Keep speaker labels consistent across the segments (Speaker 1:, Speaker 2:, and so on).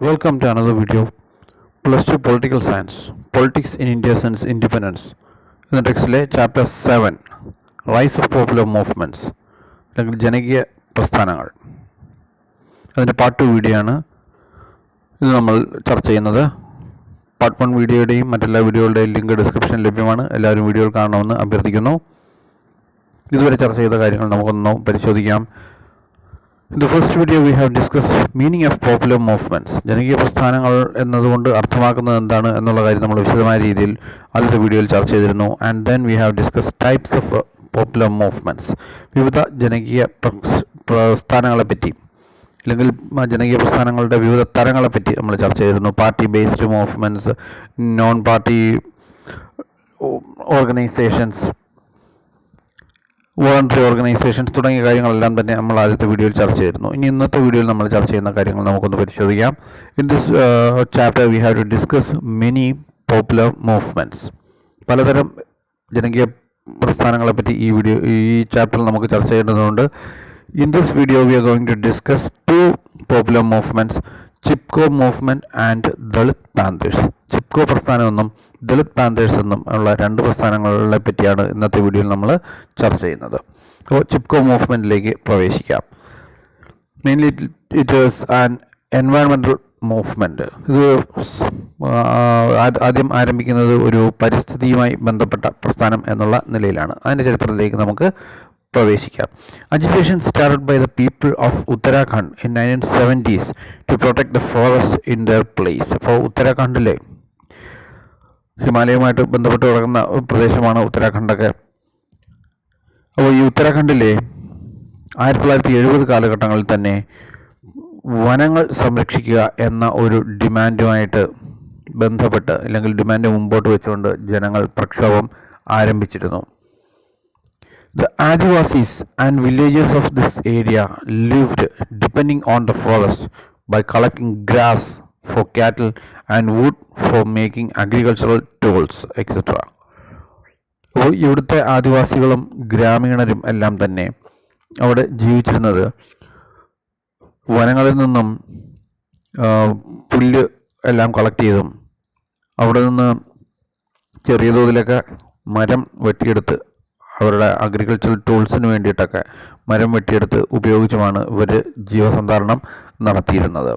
Speaker 1: Welcome to another video. Plus 2 Political Science. Politics in India since Independence. എന്ന ടെക്സ്റ്റിലെ chapter seven rise of popular movements അല്ലെങ്കിൽ ജനകീയ പ്രസ്ഥാനങ്ങൾ. അതിന്റെ part two video ആണ്. ഇത് നമ്മൾ ചർച്ച ചെയ്യുന്നത്. പാർട്ട് വൺ വീഡിയോയുടെയും മറ്റെല്ലാ വീഡിയോകളുടെയും ലിങ്ക് ഡിസ്ക്രിപ്ഷനിൽ ലഭ്യമാണ്. എല്ലാവരും വീഡിയോകൾ കാണണമെന്ന് അഭ്യർത്ഥിക്കുന്നു. ഇതുവരെ ചർച്ച ചെയ്ത കാര്യങ്ങൾ നമുക്കൊന്ന് പരിശോധിക്കാം. In the first video we have discuss meaning of popular movements ജനകീയ പ്രസ്ഥാനങ്ങൾ എന്നതുകൊണ്ട് അർത്ഥമാക്കുന്നത് എന്താണ് എന്നുള്ള കാര്യം നമ്മൾ വിശദമായ രീതിയിൽ ആദ്യത്തെ വീഡിയോയിൽ ചർച്ച ചെയ്തിരുന്നു. And then we have discuss types of popular movements വിവിധ ജനകീയ പ്രസ്ഥാനങ്ങളെപ്പറ്റി പ്രസ്ഥാനങ്ങളെ പറ്റി അല്ലെങ്കിൽ ജനകീയ പ്രസ്ഥാനങ്ങളുടെ വിവിധ തരങ്ങളെ പറ്റി നമ്മൾ ചർച്ച ചെയ്തിരുന്നു. Party based movements non party organisations voluntary organisations തുടങ്ങിയ കാര്യങ്ങളെല്ലാം തന്നെ നമ്മൾ ആദ്യത്തെ വീഡിയോയിൽ ചർച്ച ചെയ്തിരുന്നു. ഇനി ഇന്നത്തെ വീഡിയോയിൽ നമ്മൾ ചർച്ച ചെയ്യുന്ന കാര്യങ്ങൾ നമുക്കൊന്ന് പരിശോധിക്കാം. In this chapter we have to discuss many popular movements പലതരം ജനകീയ പ്രസ്ഥാനങ്ങളെപ്പറ്റി ഈ വീഡിയോ ഈ ചാപ്റ്ററിൽ നമുക്ക് ചർച്ച ചെയ്യേണ്ടതുണ്ട്. In this video we are going to discuss two popular movements Chipko movement and Dalit Panthers Chipko പ്രസ്ഥാനം എന്നും ദളിത് പാന്തേഴ്സ് എന്നും ഉള്ള രണ്ട് പ്രസ്ഥാനങ്ങളെ പറ്റിയാണ് ഇന്നത്തെ വീഡിയോയിൽ നമ്മൾ ചർച്ച ചെയ്യുന്നത്. അപ്പോൾ ചിപ്കോ മൂവ്മെന്റിലേക്ക് പ്രവേശിക്കാം. മെയിൻലി ഇറ്റ് ഈസ് ആൻ എൻവയൺമെന്റൽ മൂവ്മെന്റ് ഇത് ആദ്യം ആരംഭിക്കുന്നത് ഒരു പരിസ്ഥിതിയുമായി ബന്ധപ്പെട്ട പ്രസ്ഥാനം എന്നുള്ള നിലയിലാണ്. അതിന്റെ ചരിത്രത്തിലേക്ക് നമുക്ക് പ്രവേശിക്കാം. Agitation started by the people of Uttarakhand in nineteen seventies to protect the forest in their place അപ്പോൾ ഉത്തരാഖണ്ഡിലെ ഹിമാലയവുമായിട്ട് ബന്ധപ്പെട്ട് കിടക്കുന്ന പ്രദേശമാണ് ഉത്തരാഖണ്ഡൊക്കെ. അപ്പോൾ ഈ ഉത്തരാഖണ്ഡിലെ ആയിരത്തി തൊള്ളായിരത്തി എഴുപത് കാലഘട്ടങ്ങളിൽ തന്നെ വനങ്ങൾ സംരക്ഷിക്കുക എന്ന ഒരു ഡിമാൻഡുമായിട്ട് ബന്ധപ്പെട്ട് അല്ലെങ്കിൽ ഡിമാൻഡ് മുമ്പോട്ട് വെച്ചുകൊണ്ട് ജനങ്ങൾ പ്രക്ഷോഭം ആരംഭിച്ചിരുന്നു. The adivasis and villages of this area lived depending on the forest by collecting grass for cattle and wood for making agricultural tools, etc. അപ്പോൾ ഇവിടുത്തെ ആദിവാസികളും ഗ്രാമീണരും എല്ലാം തന്നെ അവിടെ ജീവിച്ചിരുന്നത് വനങ്ങളിൽ നിന്നും പുല്ല് എല്ലാം കളക്ട് ചെയ്തും അവിടെ നിന്ന് ചെറിയ തോതിലൊക്കെ മരം വെട്ടിയെടുത്ത് അവരുടെ അഗ്രികൾച്ചറൽ ടൂൾസിന് വേണ്ടിയിട്ടൊക്കെ മരം വെട്ടിയെടുത്ത് ഉപയോഗിച്ചുമാണ് ഇവർ ജീവസന്ധാരണം നടത്തിയിരുന്നത്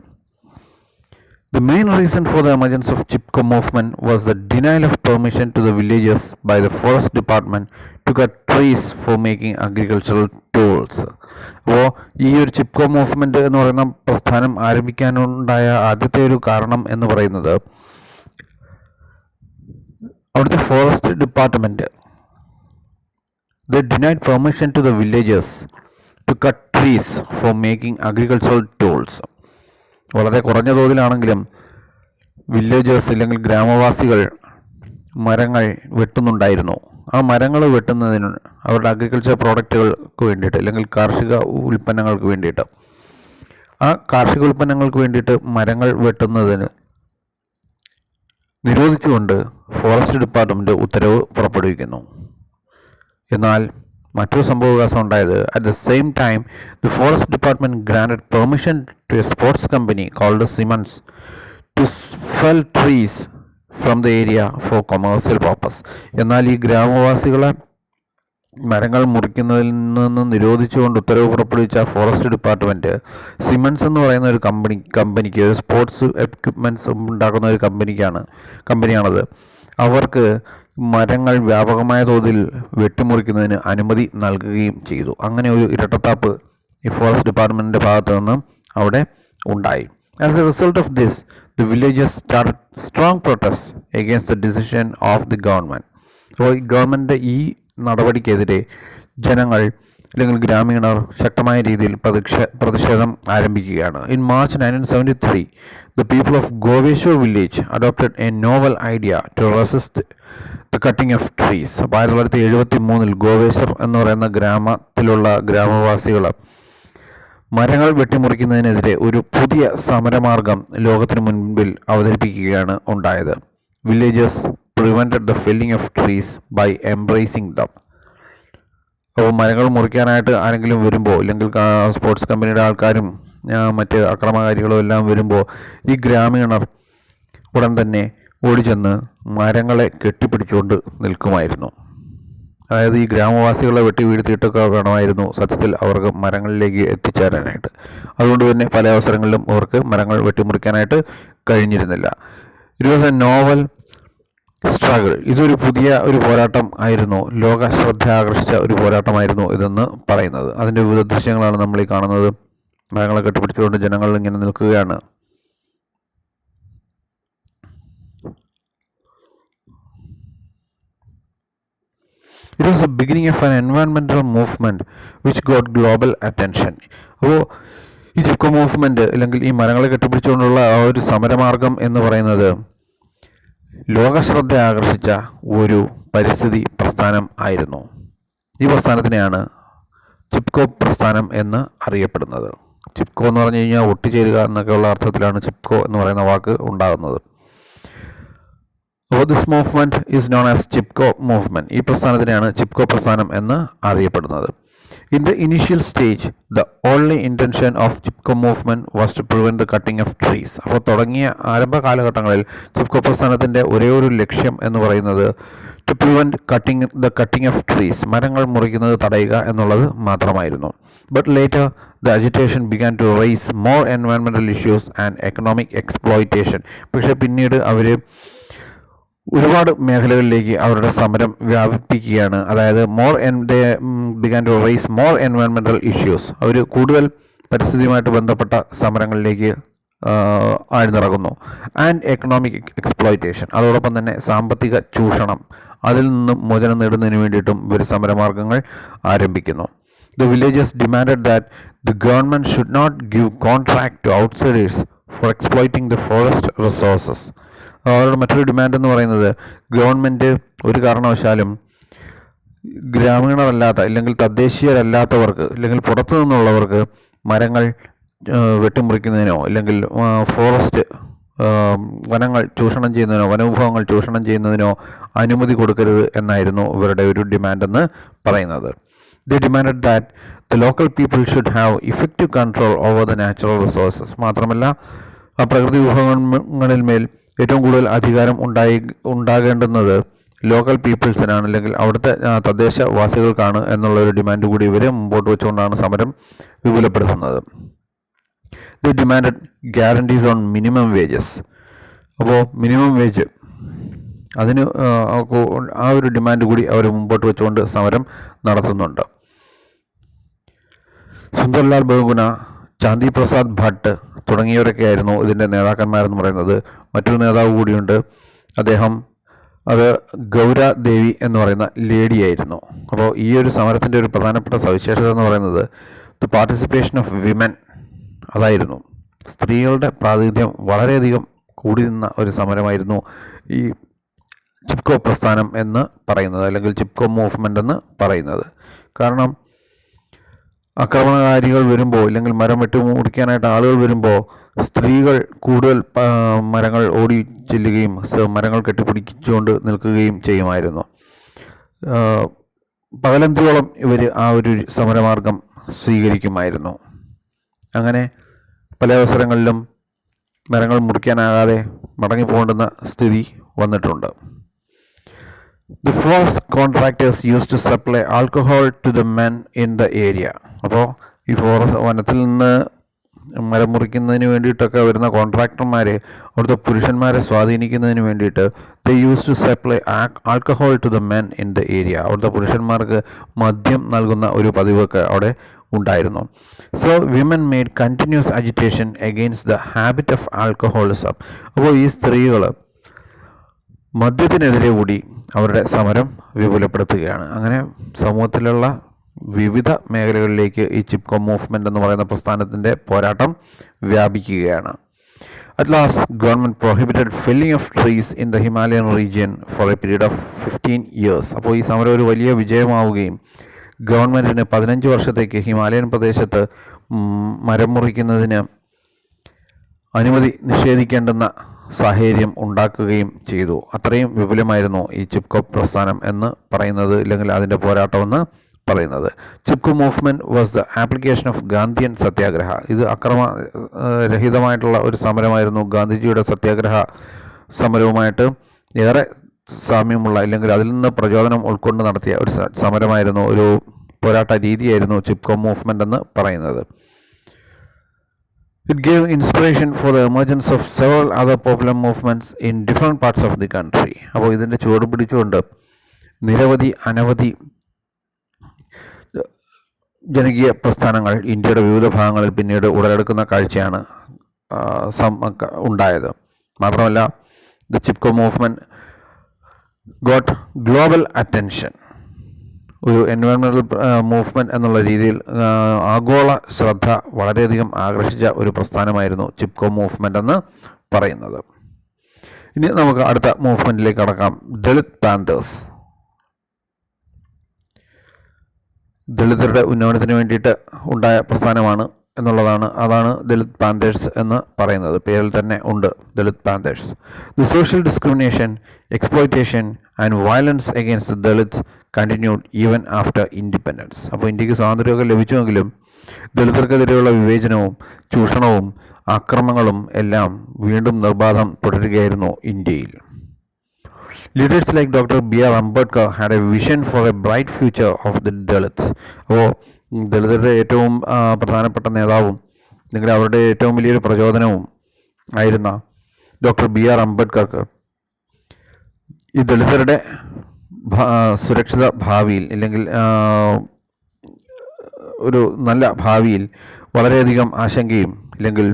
Speaker 1: The main reason for the emergence of Chipko movement was the denial of permission to the villagers by the forest department to cut trees for making agricultural tools. അപ്പോൾ ഈ ഒരു ചിപ്കോ മൂവ്മെന്റ് എന്ന് പറയുന്ന പ്രസ്ഥാനം ആരംഭിക്കാനുണ്ടായ ആദ്യത്തെ ഒരു കാരണം എന്ന് പറയുന്നത് അവിടുത്തെ forest department they denied permission to the villagers to cut trees for making agricultural tools വളരെ കുറഞ്ഞ തോതിലാണെങ്കിലും വില്ലേജേഴ്സ് അല്ലെങ്കിൽ ഗ്രാമവാസികൾ മരങ്ങൾ വെട്ടുന്നുണ്ടായിരുന്നു. ആ മരങ്ങൾ വെട്ടുന്നതിന് അവരുടെ അഗ്രികൾച്ചർ പ്രോഡക്റ്റുകൾക്ക് വേണ്ടിയിട്ട് അല്ലെങ്കിൽ കാർഷിക ഉൽപ്പന്നങ്ങൾക്ക് വേണ്ടിയിട്ട്. ആ കാർഷിക ഉൽപ്പന്നങ്ങൾക്ക് വേണ്ടിയിട്ട് മരങ്ങൾ വെട്ടുന്നതിന് നിരോധിച്ചുകൊണ്ട് ഫോറസ്റ്റ് ഡിപ്പാർട്ട്മെന്റ് ഉത്തരവ് പുറപ്പെടുവിക്കുന്നു. എന്നാൽ മറ്റൊരു സംഭവവികാസം ഉണ്ടായത്. At the same time the forest department granted permission to a sports company called Symonds to fell trees from the area for commercial purpose എന്നാൽ ഈ ഗ്രാമവാസികളെ മരങ്ങൾ മുറിക്കുന്നതിൽ നിന്ന് നിരോധിച്ചുകൊണ്ട് ഉത്തരവ് പുറപ്പെടുവിച്ച ഫോറസ്റ്റ് ഡിപ്പാർട്ട്മെന്റ് സിമൻസ് എന്ന് പറയുന്ന ഒരു കമ്പനി കമ്പനിക്ക് ഒരു സ്പോർട്സ് എക്യുപ്മെന്റ്സ് ഉണ്ടാക്കുന്ന ഒരു കമ്പനിക്കാണ് കമ്പനിയാണത് അവർക്ക് മരങ്ങൾ വ്യാപകമായ തോതിൽ വെട്ടിമുറിക്കുന്നതിന് അനുമതി നൽകുകയും ചെയ്തു. അങ്ങനെ ഒരു ഇരട്ടത്താപ്പ് ഈ ഫോറസ്റ്റ് ഡിപ്പാർട്ട്മെന്റിന്റെ ഭാഗത്തു നിന്ന് അവിടെ ഉണ്ടായി. As a result of this the villages start strong protest against the decision of the government അപ്പോൾ ഈ ഗവൺമെന്റിന്റെ ഈ നടപടിക്കെതിരെ ജനങ്ങൾ അല്ലെങ്കിൽ ഗ്രാമീണർ ശക്തമായ രീതിയിൽ പ്രതിഷേ പ്രതിഷേധം ആരംഭിക്കുകയാണ്. In March nineteen seventy three the people of Gopeshwar village adopted a novel idea to resist the cutting of trees അപ്പോൾ ആയിരത്തി തൊള്ളായിരത്തി എഴുപത്തി മൂന്നിൽ ഗോവേശ്വർ എന്ന് പറയുന്ന ഗ്രാമത്തിലുള്ള ഗ്രാമവാസികൾ മരങ്ങൾ വെട്ടിമുറിക്കുന്നതിനെതിരെ ഒരു പുതിയ സമരമാർഗം ലോകത്തിന് മുൻപിൽ അവതരിപ്പിക്കുകയാണ് ഉണ്ടായത്. Villages prevented the felling of trees by embracing them അപ്പോൾ മരങ്ങൾ മുറിക്കാനായിട്ട് ആരെങ്കിലും വരുമ്പോൾ അല്ലെങ്കിൽ സ്പോർട്സ് കമ്പനിയുടെ ആൾക്കാരും മറ്റ് അക്രമകാരികളും എല്ലാം വരുമ്പോൾ ഈ ഗ്രാമീണർ ഉടൻ തന്നെ ഓടിച്ചെന്ന് മരങ്ങളെ കെട്ടിപ്പിടിച്ചുകൊണ്ട് നിൽക്കുമായിരുന്നു. അതായത് ഈ ഗ്രാമവാസികളെ വെട്ടി വീഴ്ത്തിയിട്ടൊക്കെ വേണമായിരുന്നു സത്യത്തിൽ അവർക്ക് മരങ്ങളിലേക്ക് എത്തിച്ചേരാനായിട്ട്. അതുകൊണ്ട് തന്നെ പല അവസരങ്ങളിലും അവർക്ക് മരങ്ങൾ വെട്ടിമുറിക്കാനായിട്ട് കഴിഞ്ഞിരുന്നില്ല. ഇരുപത് നോവൽ സ്ട്രഗിൾ. ഇതൊരു പുതിയ ഒരു പോരാട്ടം ആയിരുന്നു. ലോക ശ്രദ്ധ ആകർഷിച്ച ഒരു പോരാട്ടമായിരുന്നു ഇതെന്ന് പറയുന്നത്. അതിന്റെ വിവിധ ദൃശ്യങ്ങളാണ് നമ്മൾ ഈ കാണുന്നത്. മരങ്ങളെ കെട്ടിപ്പിടിച്ചുകൊണ്ട് ജനങ്ങൾ ഇങ്ങനെ നിൽക്കുകയാണ്. It was a beginning of an environmental movement which got global attention അപ്പോൾ ഈ ചിപ്കോ മൂവ്മെന്റ് അല്ലെങ്കിൽ ഈ മരങ്ങളെ കെട്ടിപ്പിടിച്ചുകൊണ്ടുള്ള ആ ഒരു സമരമാർഗം എന്ന് പറയുന്നത് ലോകശ്രദ്ധ ആകർഷിച്ച ഒരു പരിസ്ഥിതി പ്രസ്ഥാനം ആയിരുന്നു. ഈ പ്രസ്ഥാനത്തിനെയാണ് ചിപ്കോ പ്രസ്ഥാനം എന്ന് അറിയപ്പെടുന്നത്. ചിപ്കോ എന്ന് പറഞ്ഞു കഴിഞ്ഞാൽ ഒട്ടിച്ചേരുക എന്നൊക്കെയുള്ള അർത്ഥത്തിലാണ് ചിപ്കോ എന്ന് പറയുന്ന വാക്ക് ഉണ്ടാകുന്നത്. അപ്പോൾ this movement is known as Chipko movement ഈ പ്രസ്ഥാനത്തിനെയാണ് ചിപ്കോ പ്രസ്ഥാനം എന്ന് അറിയപ്പെടുന്നത്. In the initial stage the only intention of Chipko movement was to prevent the cutting of trees അപ്പോൾ തുടങ്ങിയ ആരംഭ കാലഘട്ടങ്ങളിൽ ചിപ്കോ പ്രസ്ഥാനത്തിന്റെ ഒരേ ഒരു ലക്ഷ്യം എന്ന് പറയുന്നത് to prevent cutting the cutting of trees മരങ്ങൾ മുറിക്കുന്നത് തടയുക എന്നുള്ളത് മാത്രമായിരുന്നു. But later the agitation began to raise more എൻവയൺമെന്റൽ issues and economic exploitation പക്ഷേ പിന്നീട് അവർ ഒരുപാട് മേഖലകളിലേക്ക് അവരുടെ സമരം വ്യാപിപ്പിക്കുകയാണ്. അതായത് more and they began to raise more എൻവയൺമെന്റൽ issues അവർ കൂടുതൽ പരിസ്ഥിതിയുമായിട്ട് ബന്ധപ്പെട്ട സമരങ്ങളിലേക്ക് ആഴ്ന്നിറങ്ങുന്നു. ആൻഡ് എക്കണോമിക് എക്സ്പ്ലോയിറ്റേഷൻ അതോടൊപ്പം തന്നെ സാമ്പത്തിക ചൂഷണം അതിൽ നിന്നും മോചനം നേടുന്നതിന് വേണ്ടിയിട്ടും ഇവർ സമരമാർഗങ്ങൾ ആരംഭിക്കുന്നു. The villages demanded that the government should not give contract to outsiders for exploiting the forest resources അവരുടെ മറ്റൊരു ഡിമാൻഡ് എന്ന് പറയുന്നത് ഗവൺമെന്റ് ഒരു കാരണവശാലും ഗ്രാമീണരല്ലാത്ത അല്ലെങ്കിൽ തദ്ദേശീയരല്ലാത്തവർക്ക് അല്ലെങ്കിൽ പുറത്തു നിന്നുള്ളവർക്ക് മരങ്ങൾ വെട്ടിമുറിക്കുന്നതിനോ അല്ലെങ്കിൽ ഫോറസ്റ്റ് വനങ്ങൾ ചൂഷണം ചെയ്യുന്നതിനോ വനവിഭവങ്ങൾ ചൂഷണം ചെയ്യുന്നതിനോ അനുമതി കൊടുക്കരുത് എന്നായിരുന്നു ഇവരുടെ ഒരു ഡിമാൻഡെന്ന് പറയുന്നത്. The demand that the local people should have effective control over the natural resources മാത്രമല്ല ആ പ്രകൃതി വിഭവങ്ങളിൽ മേൽ ഏറ്റവും കൂടുതൽ അധികാരം ഉണ്ടായി ഉണ്ടാകേണ്ടുന്നത് ലോക്കൽ പീപ്പിൾസിനാണ് അല്ലെങ്കിൽ അവിടുത്തെ തദ്ദേശവാസികൾക്കാണ് എന്നുള്ള ഒരു ഡിമാൻഡ് കൂടി ഇവരെ മുമ്പോട്ട് വെച്ചുകൊണ്ടാണ് സമരം വിപുലപ്പെടുത്തുന്നത്. The demand guarantees on minimum wages അപ്പോൾ മിനിമം വേജ് അതിന് ആ ഒരു ഡിമാൻഡ് കൂടി അവർ മുമ്പോട്ട് വെച്ചുകൊണ്ട് സമരം നടത്തുന്നുണ്ട്. സുന്ദർലാൽ ബഹുഗുണ ചാന്തി പ്രസാദ് ഭട്ട് തുടങ്ങിയവരൊക്കെ ആയിരുന്നു ഇതിന്റെ നേതാക്കന്മാരെന്ന് പറയുന്നത്. മറ്റൊരു നേതാവ് കൂടിയുണ്ട്. അദ്ദേഹം അത് ഗൗര ദേവി എന്ന് പറയുന്ന ലേഡിയായിരുന്നു. അപ്പോൾ ഈ ഒരു സമരത്തിന്റെ ഒരു പ്രധാനപ്പെട്ട സവിശേഷത എന്ന് പറയുന്നത് ദ പാർട്ടിസിപ്പേഷൻ ഓഫ് വിമൻ അതായിരുന്നു. സ്ത്രീകളുടെ പ്രാതിനിധ്യം വളരെയധികം കൂടി നിന്ന ഒരു സമരമായിരുന്നു ഈ ചിപ്കോ പ്രസ്ഥാനം എന്ന് പറയുന്നത് അല്ലെങ്കിൽ ചിപ്കോ മൂവ്മെന്റ് എന്ന് പറയുന്നത്. കാരണം ആക്രമണകാരികൾ വരുമ്പോൾ ഇല്ലെങ്കിൽ മരം വെട്ടി മുറിക്കാനായിട്ട് ആളുകൾ വരുമ്പോൾ സ്ത്രീകൾ കൂടുതൽ മരങ്ങൾ ഓടി ചെല്ലുകയും മരങ്ങൾ കെട്ടിപ്പിടിച്ചുകൊണ്ട് നിൽക്കുകയും ചെയ്യുമായിരുന്നു. പകലന്തിയോളം ഇവർ ആ ഒരു സമരമാർഗം സ്വീകരിക്കുമായിരുന്നു? അങ്ങനെ പല അവസരങ്ങളിലും മരങ്ങൾ മുറിക്കാനാകാതെ മടങ്ങിപ്പോകേണ്ടുന്ന സ്ഥിതി വന്നിട്ടുണ്ട്. The forest contractors use to supply alcohol to the men in the area അപ്പോൾ ഈ ഫോറസ്റ്റ് വനത്തിൽ നിന്ന് മരം മുറിക്കുന്നതിന് വേണ്ടിയിട്ടൊക്കെ വരുന്ന കോൺട്രാക്ടർമാർ അവിടുത്തെ പുരുഷന്മാരെ സ്വാധീനിക്കുന്നതിന് വേണ്ടിയിട്ട് they use to supply alcohol to the men in the area അവിടുത്തെ പുരുഷന്മാർക്ക് മദ്യം നൽകുന്ന ഒരു പതിവൊക്കെ അവിടെ ഉണ്ടായിരുന്നു. So women made continuous agitation against the habit of alcoholism അപ്പോൾ ഈ സ്ത്രീകൾ മദ്യത്തിനെതിരെ കൂടി അവരുടെ സമരം വിപുലപ്പെടുത്തുകയാണ്. അങ്ങനെ സമൂഹത്തിലുള്ള വിവിധ മേഖലകളിലേക്ക് ഈ ചിപ്കോ മൂവ്മെന്റ് എന്ന് പറയുന്ന പ്രസ്ഥാനത്തിന്റെ പോരാട്ടം വ്യാപിക്കുകയാണ്. At last government prohibited felling of trees in the Himalayan region for a period of fifteen years അപ്പോൾ ഈ സമരം ഒരു വലിയ വിജയമാവുകയും ഗവൺമെന്റിന് പതിനഞ്ച് വർഷത്തേക്ക് ഹിമാലയൻ പ്രദേശത്ത് മരം മുറിക്കുന്നതിന് അനുമതി നിഷേധിക്കേണ്ടുന്ന സാഹചര്യം ഉണ്ടാക്കുകയും ചെയ്തു. അത്രയും വിപുലമായിരുന്നു ഈ ചിപ്കോ പ്രസ്ഥാനം എന്ന് പറയുന്നത് ഇല്ലെങ്കിൽ അതിന്റെ പോരാട്ടമെന്ന് പറയുന്നത്. ചുക്കു movement was the application of Gandhian satyagraha ഇത് അക്രമ രഹിതമായിട്ടുള്ള ഒരു സമരമായിരുന്നു. ഗാന്ധിജിയുടെ സത്യാഗ്രഹ സമരവുമായിട്ട് ഏറെ സാമ്യമുള്ള അല്ലെങ്കിൽ അതിൽ നിന്ന് പ്രചോദനം ഉൾക്കൊണ്ട് നടത്തിയ ഒരു സമരമായിരുന്നു. ഒരു പോരാട്ട രീതിയായിരുന്നു ചിപ്കോ മൂവ്മെന്റ് എന്ന് പറയുന്നത്. It gave inspiration for the emergence of several other popular movements in different parts of the country അപ്പോൾ ഇതിന്റെ ചുവട് പിടിച്ചുകൊണ്ട് നിരവധി അനവധി ജനകീയ പ്രസ്ഥാനങ്ങൾ ഇന്ത്യയുടെ വിവിധ ഭാഗങ്ങളിൽ പിന്നീട് ഉടലെടുക്കുന്ന കാഴ്ചയാണ് ഉണ്ടായത്. മാത്രമല്ല the Chipko movement got global attention ഒരു എൻവയോൺമെന്റൽ മൂവ്മെന്റ് എന്നുള്ള രീതിയിൽ ആഗോള ശ്രദ്ധ വളരെയധികം ആകർഷിച്ച ഒരു പ്രസ്ഥാനമായിരുന്നു ചിപ്കോ മൂവ്മെന്റ് എന്ന് പറയുന്നത്. ഇനി നമുക്ക് അടുത്ത മൂവ്മെന്റിലേക്ക് കടക്കാം. ദളിത് പാന്തേഴ്സ്. ദളിതരുടെ ഉന്നമനത്തിന് വേണ്ടിയിട്ട് ഉണ്ടായ പ്രസ്ഥാനമാണ് എന്നുള്ളതാണ്. അതാണ് ദളിത് പാന്തേഴ്സ് എന്ന് പറയുന്നത്. പേരിൽ തന്നെ ഉണ്ട് Dalit Panthers. The social discrimination exploitation and violence against Dalit continued even after independence അപ്പോൾ ഇന്ത്യയ്ക്ക് സ്വാതന്ത്ര്യമൊക്കെ ലഭിച്ചുവെങ്കിലും ദളിതർക്കെതിരെയുള്ള വിവേചനവും ചൂഷണവും ആക്രമണങ്ങളും എല്ലാം വീണ്ടും നിർബാധം തുടരുകയായിരുന്നു ഇന്ത്യയിൽ. Leaders like Dr. B.R. Ambedkar had a vision for a bright future of the Dalits. അപ്പോൾ ദളിതരുടെ ഏറ്റവും പ്രധാനപ്പെട്ട നേതാവും അല്ലെങ്കിൽ അവരുടെ ഏറ്റവും വലിയൊരു പ്രചോദനവും ആയിരുന്ന ഡോക്ടർ ബി ആർ അംബേദ്കർക്ക് ഈ ദളിതരുടെ സുരക്ഷിത ഭാവിയിൽ അല്ലെങ്കിൽ ഒരു നല്ല ഭാവിയിൽ വളരെയധികം ആശങ്കയും ഇല്ലെങ്കിൽ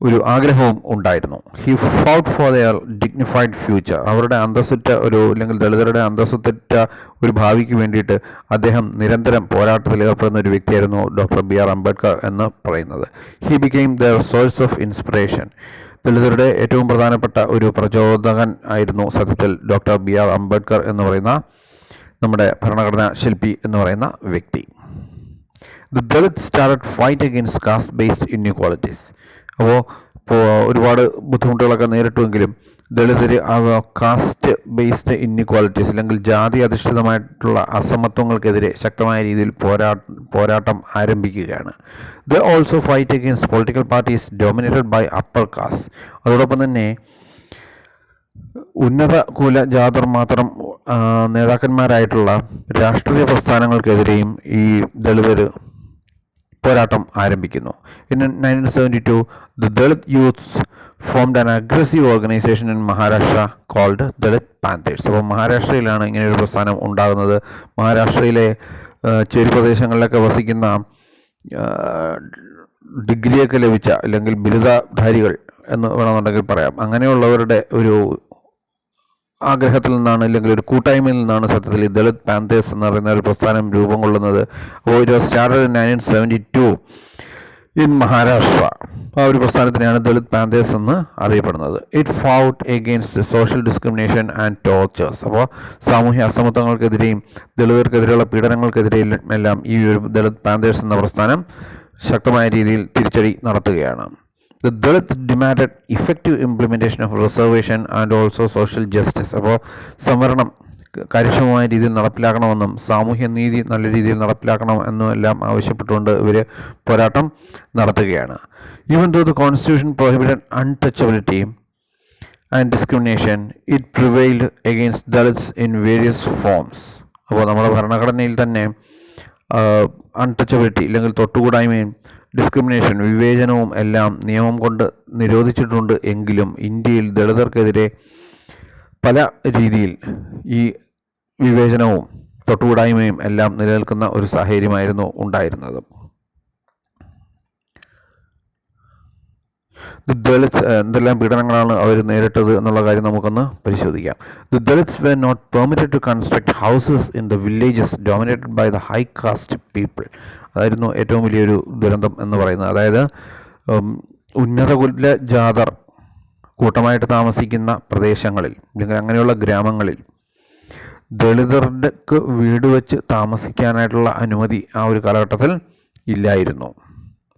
Speaker 1: ഒരു ആഗ്രഹവും ഉണ്ടായിരുന്നു. He fought for their dignified future അവരുടെ അന്തസ്സുറ്റ ഒരു അല്ലെങ്കിൽ ദളിതരുടെ അന്തസ്സുറ്റ ഒരു ഭാവിക്ക് വേണ്ടിയിട്ട് അദ്ദേഹം നിരന്തരം പോരാട്ടത്തിൽ ഏർപ്പെടുന്ന ഒരു വ്യക്തിയായിരുന്നു ഡോക്ടർ ബി ആർ അംബേദ്കർ എന്ന് പറയുന്നത്. He became their source of inspiration ദളിതരുടെ ഏറ്റവും പ്രധാനപ്പെട്ട ഒരു പ്രചോദകൻ ആയിരുന്നു സത്യത്തിൽ ഡോക്ടർ ബി ആർ അംബേദ്കർ എന്ന് പറയുന്ന നമ്മുടെ ഭരണഘടനാ ശില്പി എന്ന് പറയുന്ന വ്യക്തി. The Dalit start fight against caste based inequalities അപ്പോൾ ഒരുപാട് ബുദ്ധിമുട്ടുകളൊക്കെ നേരിട്ടുവെങ്കിലും ദളിതർ കാസ്റ്റ് ബേസ്ഡ് ഇന്നിക്വാലിറ്റീസ് അല്ലെങ്കിൽ ജാതി അധിഷ്ഠിതമായിട്ടുള്ള അസമത്വങ്ങൾക്കെതിരെ ശക്തമായ രീതിയിൽ പോരാ പോരാട്ടം ആരംഭിക്കുകയാണ്. They also fight against political parties dominated by upper caste അതോടൊപ്പം തന്നെ ഉന്നത കുല ജാതർ മാത്രം നേതാക്കന്മാരായിട്ടുള്ള രാഷ്ട്രീയ പ്രസ്ഥാനങ്ങൾക്കെതിരെയും ഈ ദളിതർ പോരാട്ടം ആരംഭിക്കുന്നു. In nineteen seventy two the Dalit youths formed an aggressive organisation in Maharashtra called Dalit Panthers അപ്പോൾ മഹാരാഷ്ട്രയിലാണ് ഇങ്ങനെ ഒരു പ്രസ്ഥാനം ഉണ്ടാകുന്നത്. മഹാരാഷ്ട്രയിലെ ആ, പ്രദേശങ്ങളിലൊക്കെ വസിക്കുന്ന ഡിഗ്രിയൊക്കെ ലഭിച്ച അല്ലെങ്കിൽ ബിരുദധാരികൾ എന്ന് വേണമെന്നുണ്ടെങ്കിൽ പറയാം. അങ്ങനെയുള്ളവരുടെ ഒരു ആഗ്രഹത്തിൽ നിന്നാണ് അല്ലെങ്കിൽ ഒരു കൂട്ടായ്മയിൽ നിന്നാണ് സത്യത്തിൽ ഈ ദളിത് പാന്തേഴ്സ് എന്ന് പറയുന്ന ഒരു പ്രസ്ഥാനം രൂപം കൊള്ളുന്നത്. Was started in nineteen seventy two in Maharashtra. ആ ഒരു പ്രസ്ഥാനത്തിനെയാണ് ദളിത് പാന്തേഴ്സ് എന്ന് അറിയപ്പെടുന്നത്. It fought against social discrimination and tortures അപ്പോൾ സാമൂഹ്യ അസമത്വങ്ങൾക്കെതിരെയും ദളിതർക്കെതിരെയുള്ള പീഡനങ്ങൾക്കെതിരെയും എല്ലാം ഈ ഒരു ദളിത് പാന്തേഴ്സ് എന്ന പ്രസ്ഥാനം ശക്തമായ രീതിയിൽ തിരിച്ചടി നടത്തുകയാണ്. The Dalit demanded effective implementation of reservation and also social justice അപ്പോൾ സംവരണം കാര്യക്ഷമമായ രീതിയിൽ നടപ്പിലാക്കണമെന്നും സാമൂഹ്യ നീതി നല്ല രീതിയിൽ നടപ്പിലാക്കണം എന്നും എല്ലാം ആവശ്യപ്പെട്ടുകൊണ്ട് ഇവർ പോരാട്ടം നടത്തുകയാണ്. Even though the constitution prohibited untouchability and discrimination it prevailed against Dalits in various forms അപ്പോൾ നമ്മുടെ ഭരണഘടനയിൽ തന്നെ അൺടച്ചബിലിറ്റി അല്ലെങ്കിൽ തൊട്ടുകൂടായ്മയും ഡിസ്ക്രിമിനേഷൻ വിവേചനവും എല്ലാം നിയമം കൊണ്ട് നിരോധിച്ചിട്ടുണ്ട് എങ്കിലും ഇന്ത്യയിൽ ദളിതർക്കെതിരെ പല രീതിയിൽ ഈ വിവേചനവും തൊട്ടുകൂടായ്മയും എല്ലാം നിലനിൽക്കുന്ന ഒരു സാഹചര്യമായിരുന്നു ഉണ്ടായിരുന്നത്. ദി എന്തെല്ലാം പീഡനങ്ങളാണ് അവർ നേരിട്ടത് എന്നുള്ള കാര്യം നമുക്കൊന്ന് പരിശോധിക്കാം. They were not permitted to construct houses in the villages dominated by the high caste people അതായിരുന്നു ഏറ്റവും വലിയൊരു ദുരന്തം എന്ന് പറയുന്നത്. അതായത് ഉന്നത കുല ജാതർ കൂട്ടമായിട്ട് താമസിക്കുന്ന പ്രദേശങ്ങളിൽ അല്ലെങ്കിൽ അങ്ങനെയുള്ള ഗ്രാമങ്ങളിൽ ദളിതർക്ക് വീട് വെച്ച് താമസിക്കാനായിട്ടുള്ള അനുമതി ആ ഒരു കാലഘട്ടത്തിൽ ഇല്ലായിരുന്നു.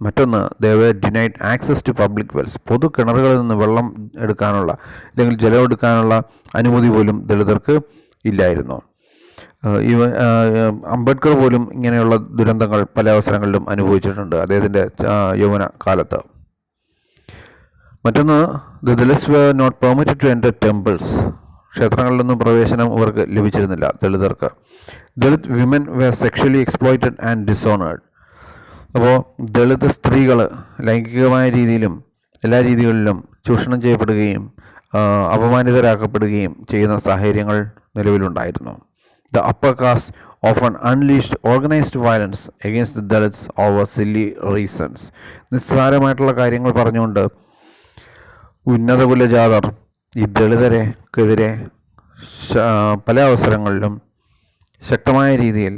Speaker 1: മറ്റൊന്ന് they were denied access to public wells പൊതു കിണറുകളിൽ നിന്ന് വെള്ളം എടുക്കാനുള്ള അല്ലെങ്കിൽ ജലം എടുക്കാനുള്ള അനുമതി പോലും ദളിതർക്ക് ഇല്ലായിരുന്നു. ഇവ അംബേദ്കർ പോലും ഇങ്ങനെയുള്ള ദുരന്തങ്ങൾ പല അവസരങ്ങളിലും അനുഭവിച്ചിട്ടുണ്ട് അദ്ദേഹത്തിന്റെ യൗവന കാലത്ത്. മറ്റൊന്ന് the Dalits were not permitted to enter temples ക്ഷേത്രങ്ങളിലൊന്നും പ്രവേശനം ഇവർക്ക് ലഭിച്ചിരുന്നില്ല ദളിതർക്ക്. Dalit women were sexually exploited and dishonoured അപ്പോൾ ദളിത് സ്ത്രീകൾ ലൈംഗികമായ രീതിയിലും എല്ലാ രീതികളിലും ചൂഷണം ചെയ്യപ്പെടുകയും അപമാനിതരാക്കപ്പെടുകയും ചെയ്യുന്ന സാഹചര്യങ്ങൾ നിലവിലുണ്ടായിരുന്നു. The upper caste often unleashed organised violence against the Dalits over silly reasons. നിസ്സാരമായിട്ടുള്ള കാര്യങ്ങൾ പറഞ്ഞുകൊണ്ട് ഉന്നത കുലജാതർ ഈ ദളിതരെക്കെതിരെ പല അവസരങ്ങളിലും ശക്തമായ രീതിയിൽ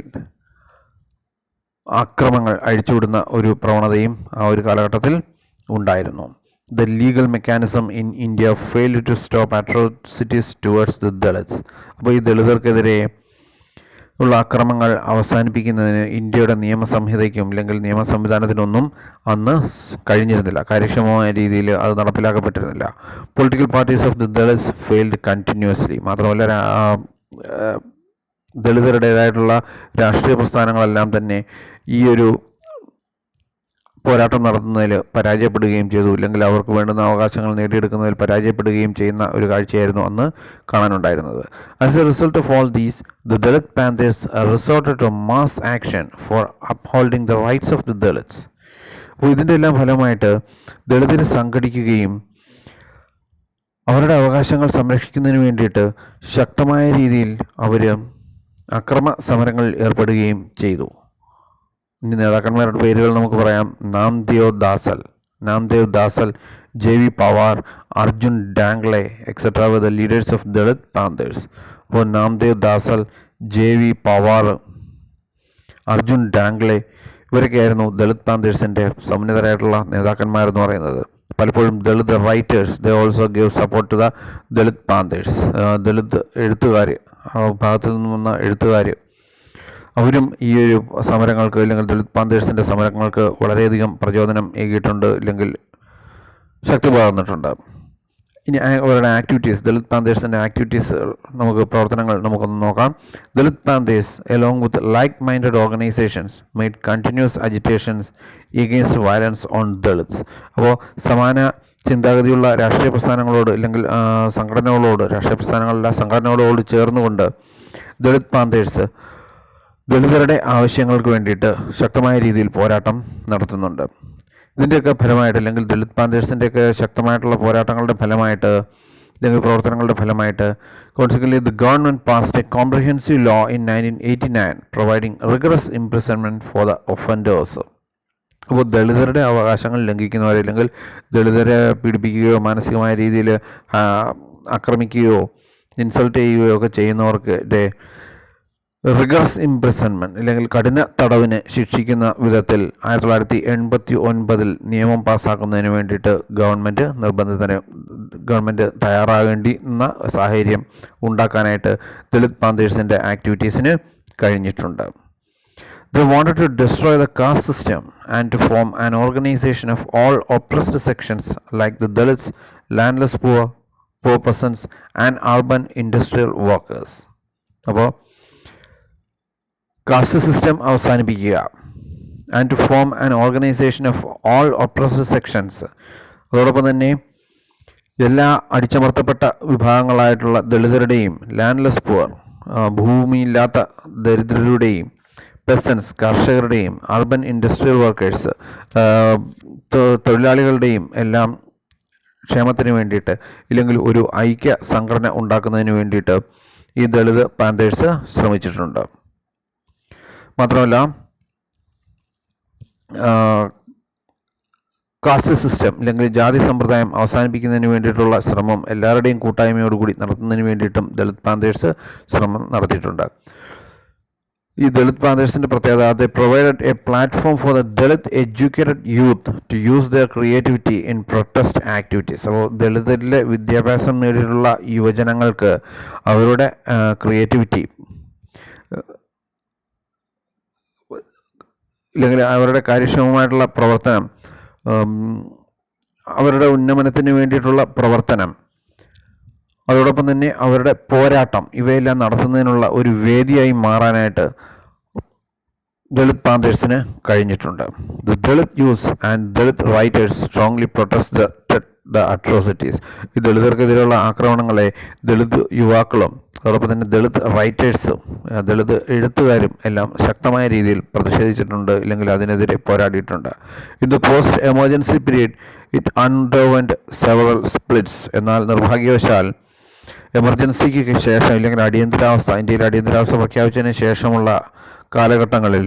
Speaker 1: ആക്രമങ്ങൾ അഴിച്ചുവിടുന്ന ഒരു പ്രവണതയും ആ ഒരു കാലഘട്ടത്തിൽ ഉണ്ടായിരുന്നു. The legal mechanism in India fail to stop atrocities towards the Dalits അപ്പോൾ ഈ ദളിതർക്കെതിരെ ഉള്ള അക്രമങ്ങൾ അവസാനിപ്പിക്കുന്നതിന് ഇന്ത്യയുടെ നിയമ സംഹിതയ്ക്കും അല്ലെങ്കിൽ നിയമ സംവിധാനത്തിനൊന്നും അന്ന് കഴിഞ്ഞിരുന്നില്ല. കാര്യക്ഷമമായ രീതിയിൽ അത് നടപ്പിലാക്കപ്പെട്ടിരുന്നില്ല. Political parties of the Dalits failed continuously മാത്രമല്ല ദളിതരുടേതായിട്ടുള്ള രാഷ്ട്രീയ പ്രസ്ഥാനങ്ങളെല്ലാം തന്നെ ഈ ഒരു പോരാട്ടം നടത്തുന്നതിൽ പരാജയപ്പെടുകയും ചെയ്തു. ഇല്ലെങ്കിൽ അവർക്ക് വേണ്ടുന്ന അവകാശങ്ങൾ നേടിയെടുക്കുന്നതിൽ പരാജയപ്പെടുകയും ചെയ്യുന്ന ഒരു കാഴ്ചയായിരുന്നു അന്ന് കാണാനുണ്ടായിരുന്നത്. As a result of all these the Dalit Panthers resort to mass action for upholding the rights of the Dalits അപ്പോൾ ഇതിന്റെ എല്ലാം ഫലമായിട്ട് ദളിതർ സംഘടിക്കുകയും അവരുടെ അവകാശങ്ങൾ സംരക്ഷിക്കുന്നതിന് വേണ്ടിയിട്ട് ശക്തമായ രീതിയിൽ അവർ അക്രമ സമരങ്ങളിൽ ഏർപ്പെടുകയും ചെയ്തു. ഇനി നേതാക്കന്മാരുടെ പേരുകൾ നമുക്ക് പറയാം. Namdev Dhasal Namdev Dhasal J V Pawar Arjun Dangle etcetera with the leaders of Dalit Panthers അപ്പോൾ നാംദേവ് ദാസൽ ജെ വി പവാർ അർജുൻ ഡാംഗ്ലെ ഇവരൊക്കെയായിരുന്നു ദളിത് പാന്തേഴ്സിന്റെ സമുന്നതരായിട്ടുള്ള നേതാക്കന്മാരെന്ന് പറയുന്നത്. പലപ്പോഴും Dalit writers they also give support to the Dalit Panthers Dalit എഴുത്തുകാർ ഭാഗത്തു നിന്ന് വന്ന എഴുത്തുകാർ അവരും ഈ ഒരു സമരങ്ങൾക്ക് അല്ലെങ്കിൽ ദളിത് പാന്തേഴ്സിന്റെ സമരങ്ങൾക്ക് വളരെയധികം പ്രചോദനം ഏകിയിട്ടുണ്ട് അല്ലെങ്കിൽ ശക്തി പകർന്നിട്ടുണ്ട് ഇനി അവരുടെ ആക്ടിവിറ്റീസ് ദളിത് പാന്തേഴ്സിന്റെ ആക്ടിവിറ്റീസ് നമുക്ക് പ്രവർത്തനങ്ങൾ നമുക്കൊന്ന് നോക്കാം. Dalit Panthers along with like minded organisations made continuous agitations against violence on Dalits അപ്പോൾ സമാന ചിന്താഗതിയുള്ള രാഷ്ട്രീയ പ്രസ്ഥാനങ്ങളോട് ഇല്ലെങ്കിൽ സംഘടനകളോട് രാഷ്ട്രീയ പ്രസ്ഥാനങ്ങളല്ല സംഘടനകളോട് ചേർന്നുകൊണ്ട് ദളിത് പാന്തേഴ്സ് ദളിതരുടെ ആവശ്യങ്ങൾക്ക് വേണ്ടിയിട്ട് ശക്തമായ രീതിയിൽ പോരാട്ടം നടത്തുന്നുണ്ട്. ഇതിന്റെയൊക്കെ ഫലമായിട്ട് അല്ലെങ്കിൽ ദളിത് പാന്തേഴ്സിന്റെയൊക്കെ ശക്തമായിട്ടുള്ള പോരാട്ടങ്ങളുടെ ഫലമായിട്ട് അല്ലെങ്കിൽ പ്രവർത്തനങ്ങളുടെ ഫലമായിട്ട് consequently the government passed a comprehensive law in nineteen eighty nine providing rigorous imprisonment for the offenders അപ്പോൾ ദളിതരുടെ അവകാശങ്ങൾ ലംഘിക്കുന്നവർ അല്ലെങ്കിൽ ദളിതരെ പീഡിപ്പിക്കുകയോ മാനസികമായ രീതിയിൽ ആക്രമിക്കുകയോ ഇൻസൾട്ട് ചെയ്യുകയോ ഒക്കെ ചെയ്യുന്നവർക്ക് റിഗർസ് ഇംപ്രിസൺമെന്റ് അല്ലെങ്കിൽ കഠിന തടവിന് ശിക്ഷിക്കുന്ന വിധത്തിൽ ആയിരത്തി തൊള്ളായിരത്തി എൺപത്തി ഒൻപതിൽ നിയമം പാസ്സാക്കുന്നതിന് വേണ്ടിയിട്ട് ഗവൺമെന്റ് നിർബന്ധത്തിന് ഗവൺമെന്റ് തയ്യാറാകേണ്ടുന്ന സാഹചര്യം ഉണ്ടാക്കാനായിട്ട് ദളിത് പാന്തേഴ്സിന്റെ ആക്ടിവിറ്റീസിന് കഴിഞ്ഞിട്ടുണ്ട് the wanted to destroy the caste system and to form an organization of all oppressed sections like the Dalits, landless poor, poor peasants, and urban industrial workers. അപ്പോൾ കാസ്റ്റ് സിസ്റ്റം അവസാനിപ്പിക്കുക. And to form an organisation of all oppressed sections അതോടൊപ്പം തന്നെ എല്ലാ അടിച്ചമർത്തപ്പെട്ട വിഭാഗങ്ങളായിട്ടുള്ള ദളിതരുടെയും landless poor ഭൂമിയില്ലാത്ത ദരിദ്രരുടെയും പെസൻസ് കർഷകരുടെയും urban industrial workers തൊഴിലാളികളുടെയും എല്ലാം ക്ഷേമത്തിന് വേണ്ടിയിട്ട് ഇല്ലെങ്കിൽ ഒരു ഐക്യ സംഘടന ഉണ്ടാക്കുന്നതിന് വേണ്ടിയിട്ട് ഈ ദളിത് പാന്തേഴ്സ് ശ്രമിച്ചിട്ടുണ്ട്. മാത്രമല്ല കാസ്റ്റ് സിസ്റ്റം അല്ലെങ്കിൽ ജാതി സമ്പ്രദായം അവസാനിപ്പിക്കുന്നതിന് വേണ്ടിയിട്ടുള്ള ശ്രമം എല്ലാവരുടെയും കൂട്ടായ്മയോടുകൂടി നടത്തുന്നതിന് വേണ്ടിയിട്ടും ദളിത് പാന്തേഴ്സ് ശ്രമം നടത്തിയിട്ടുണ്ട്. ഈ ദളിത് പാന്തേഴ്സിന്റെ പ്രത്യേകത they provided a platform for the Dalit educated youth to use their creativity in protest activities അപ്പോൾ ദളിതരിലെ വിദ്യാഭ്യാസം നേടിയിട്ടുള്ള യുവജനങ്ങൾക്ക് അവരുടെ ക്രിയേറ്റിവിറ്റി ഇല്ലെങ്കിൽ അവരുടെ കാര്യക്ഷമമായിട്ടുള്ള പ്രവർത്തനം അവരുടെ ഉന്നമനത്തിന് വേണ്ടിയിട്ടുള്ള പ്രവർത്തനം അതോടൊപ്പം തന്നെ അവരുടെ പോരാട്ടം ഇവയെല്ലാം നടത്തുന്നതിനുള്ള ഒരു വേദിയായി മാറാനായിട്ട് ദളിത് പാന്തേഴ്സിന് കഴിഞ്ഞിട്ടുണ്ട്. The Dalit youth and Dalit writers strongly protest the atrocities. ഈ ദളിതർക്കെതിരെയുള്ള ആക്രമണങ്ങളെ ദളിത് യുവാക്കളും അതോടൊപ്പം തന്നെ ദളിത് റൈറ്റേഴ്സും ദളിത് എഴുത്തുകാരും എല്ലാം ശക്തമായ രീതിയിൽ പ്രതിഷേധിച്ചിട്ടുണ്ട് ഇല്ലെങ്കിൽ അതിനെതിരെ പോരാടിയിട്ടുണ്ട്. In the post emergency period it underwent several splits എന്നാൽ നിർഭാഗ്യവശാൽ എമർജൻസിക്ക് ശേഷം ഇല്ലെങ്കിൽ അടിയന്തരാവസ്ഥ ഇന്ത്യയിൽ അടിയന്തരാവസ്ഥ പ്രഖ്യാപിച്ചതിന് ശേഷമുള്ള കാലഘട്ടങ്ങളിൽ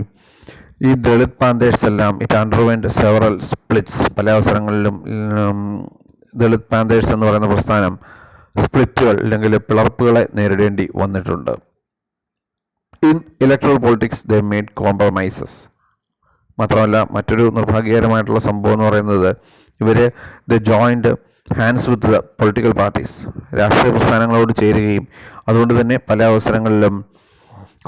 Speaker 1: ഈ ദളിത് പാന്തേഴ്സ് എല്ലാം ഇറ്റ് അണ്ടർവെന്റ് സെവറൽ സ്പ്ലിറ്റ്സ് പല അവസരങ്ങളിലും ദളിത് പാന്തേഴ്സ് എന്ന് പറയുന്ന പ്രസ്ഥാനം സ്പ്ലിറ്റുകൾ അല്ലെങ്കിൽ പിളർപ്പുകളെ നേരിടേണ്ടി വന്നിട്ടുണ്ട്. In electoral politics they made compromises മാത്രമല്ല മറ്റൊരു നിർഭാഗ്യകരമായിട്ടുള്ള സംഭവം എന്ന് പറയുന്നത് ഇവർ they joined hands with the political parties രാഷ്ട്രീയ പ്രസ്ഥാനങ്ങളോട് ചേരുകയും അതുകൊണ്ട് തന്നെ പല അവസരങ്ങളിലും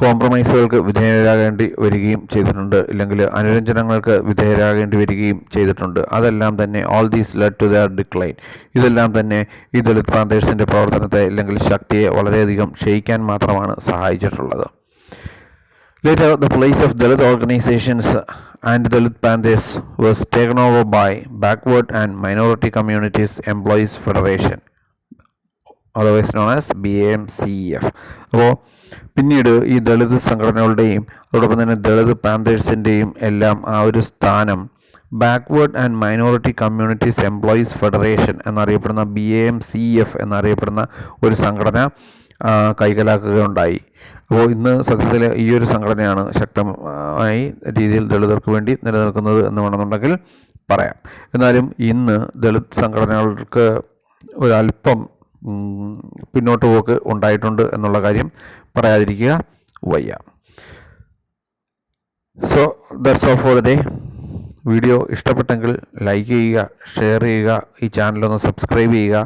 Speaker 1: കോംപ്രമൈസുകൾക്ക് വിധേയരാകേണ്ടി വരികയും ചെയ്തിട്ടുണ്ട്. ഇല്ലെങ്കിൽ അനുരഞ്ജനങ്ങൾക്ക് വിധേയരാകേണ്ടി വരികയും ചെയ്തിട്ടുണ്ട്. അതെല്ലാം തന്നെ all these led to their decline ഇതെല്ലാം തന്നെ ഈ ദളിത് പ്രാന്തേഴ്സിന്റെ പ്രവർത്തനത്തെ ഇല്ലെങ്കിൽ ശക്തിയെ വളരെയധികം ക്ഷയിക്കാൻ മാത്രമാണ് സഹായിച്ചിട്ടുള്ളത്. Later, the place of Dalit organizations and Dalit Panthers was taken over by Backward and Minority Communities Employees Federation, otherwise known as BAMCEF. അപ്പോൾ പിന്നീട് ഈ ദളിത് സംഘടനകളുടെയും അതോടൊപ്പം തന്നെ ദളിത് പാന്തേഴ്സിന്റെയും എല്ലാം ആ ഒരു സ്ഥാനം backward and minority communities employees federation എന്നറിയപ്പെടുന്ന B A M C F എന്നറിയപ്പെടുന്ന ഒരു സംഘടന കൈകലാക്കുകയുണ്ടായി. അപ്പോൾ ഇന്ന് സത്യത്തിൽ ഈ ഒരു സംഘടനയാണ് ശക്തമായി രീതിയിൽ ദളിതർക്ക് വേണ്ടി നിലനിൽക്കുന്നത് എന്ന് വേണമെന്നുണ്ടെങ്കിൽ പറയാം. എന്നാലും ഇന്ന് ദളിത് സംഘടനകൾക്ക് ഒരല്പം പിന്നോട്ട് പോക്ക് ഉണ്ടായിട്ടുണ്ട് എന്നുള്ള കാര്യം പറയാതിരിക്കുക വയ്യ. So that's all for today ഇഷ്ടപ്പെട്ടെങ്കിൽ ലൈക്ക് ചെയ്യുക ഷെയർ ചെയ്യുക ഈ ചാനലൊന്ന് സബ്സ്ക്രൈബ് ചെയ്യുക.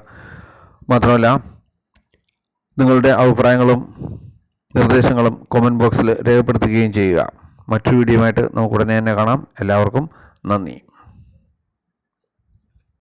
Speaker 1: മാത്രമല്ല നിങ്ങളുടെ അഭിപ്രായങ്ങളും നിർദ്ദേശങ്ങളും കമന്റ് ബോക്സിൽ രേഖപ്പെടുത്തുകയും ചെയ്യുക. മറ്റൊരു വീഡിയോയുമായിട്ട് നമുക്ക് ഉടനെ തന്നെ കാണാം. എല്ലാവർക്കും നന്ദി.